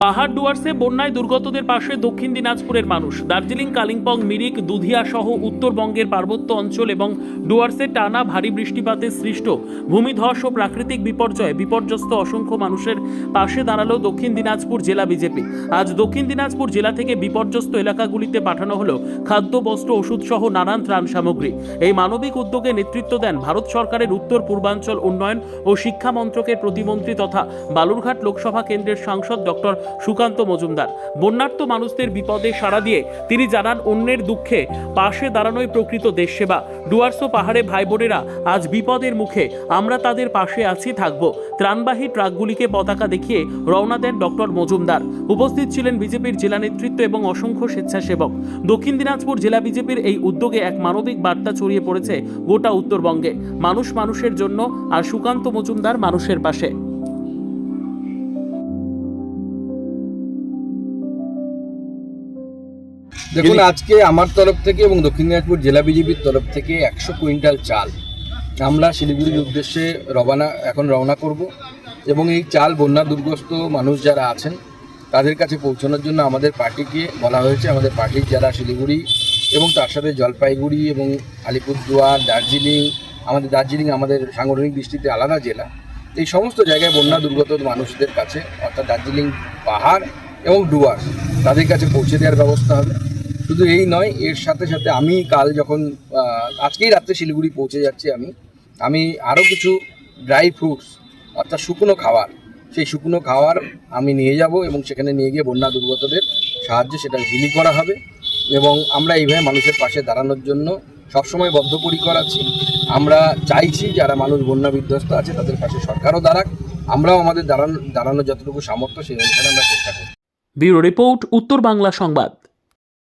পাহাড় ডুয়ার্সে বন্যায় দুর্গতদের পাশে দক্ষিণ দিনাজপুরের মানুষ। দার্জিলিং, কালিম্পং, মিরিক, দুধিয়া সহ উত্তরবঙ্গের পার্বত্য অঞ্চল এবং ডুয়ার্সে টানা ভারী বৃষ্টিপাতে সৃষ্ট ভূমিধস ও প্রাকৃতিক বিপর্যয়ে বিপর্যস্ত অসংখ্য মানুষের পাশে দাঁড়াল দক্ষিণ দিনাজপুর জেলা বিজেপি। আজ দক্ষিণ দিনাজপুর জেলা থেকে বিপর্যস্ত এলাকাগুলিতে পাঠানো হলো খাদ্য, বস্ত্র, ওষুধ সহ নানান ত্রাণ সামগ্রী। এই মানবিক উদ্যোগে নেতৃত্ব দেন ভারত সরকারের উত্তর পূর্বাঞ্চল উন্নয়ন ও শিক্ষা মন্ত্রকের প্রতিমন্ত্রী তথা বালুরঘাট লোকসভা কেন্দ্রের সাংসদ ডক্টর সুকান্ত মজুমদার। বন্যার্থ মানুষদের বিপদে সাড়া দিয়ে তিনি জানান অন্যের দুঃখে পাশে দাঁড়ানোই প্রকৃত দেশ সেবা ডুয়ার্সো পাহাড়ে ভাই বোনেরা আজ বিপদের মুখে, আমরা তাদের পাশে আছি, থাকব। ত্রাণবাহী ট্রাকগুলিকে পতাকা দেখিয়ে রওনা দেন ডক্টর মজুমদার। উপস্থিত ছিলেন বিজেপির জেলা নেতৃত্ব এবং অসংখ্য স্বেচ্ছাসেবক। দক্ষিণ দিনাজপুর জেলা বিজেপির এই উদ্যোগে এক মানবিক বার্তা ছড়িয়ে পড়েছে গোটা উত্তরবঙ্গে। মানুষ মানুষের জন্য আর সুকান্ত মজুমদার মানুষের পাশে। দেখুন আজকে আমার তরফ থেকে এবং দক্ষিণ দিনাজপুর জেলা বিজেপির তরফ থেকে একশো কুইন্টাল চাল আমরা শিলিগুড়ির উদ্দেশ্যে রবানা এখন রওনা করব। এবং এই চাল বন্যা দুর্গস্ত মানুষ যারা আছেন তাদের কাছে পৌঁছানোর জন্য আমাদের পার্টিকে বলা হয়েছে। আমাদের পার্টির যারা শিলিগুড়ি এবং তার সাথে জলপাইগুড়ি এবং আলিপুরদুয়ার দার্জিলিং আমাদের দার্জিলিং আমাদের সাংগঠনিক দৃষ্টিতে আলাদা জেলা। এই সমস্ত জায়গায় বন্যা দুর্গত মানুষদের কাছে অর্থাৎ দার্জিলিং পাহাড় এবং ডুয়ার্স তাদের কাছে পৌঁছে দেওয়ার ব্যবস্থা হবে। শুধু এই নয়, এর সাথে সাথে আমি কাল যখন আজকেই রাত্রে শিলিগুড়ি পৌঁছে যাচ্ছি আমি আমি আরও কিছু ড্রাই ফ্রুটস অর্থাৎ শুকনো খাবার, সেই শুকনো খাবার আমি নিয়ে যাব এবং সেখানে নিয়ে গিয়ে বন্যা দুর্গতদের সাহায্যে সেটা বিলি করা হবে এবং আমরা এইভাবে মানুষের পাশে দাঁড়ানোর জন্য সবসময় বদ্ধপরিকর আছি। আমরা চাইছি যারা মানুষ বন্যা বিধ্বস্ত আছে তাদের পাশে সরকারও দাঁড়াক, আমরাও আমাদের দাঁড়ানো, দাঁড়ানোর যতটুকু সামর্থ্য সেই অনুসারে আমরা চেষ্টা করি ব্যুরো রিপোর্ট, উত্তর বাংলা সংবাদ।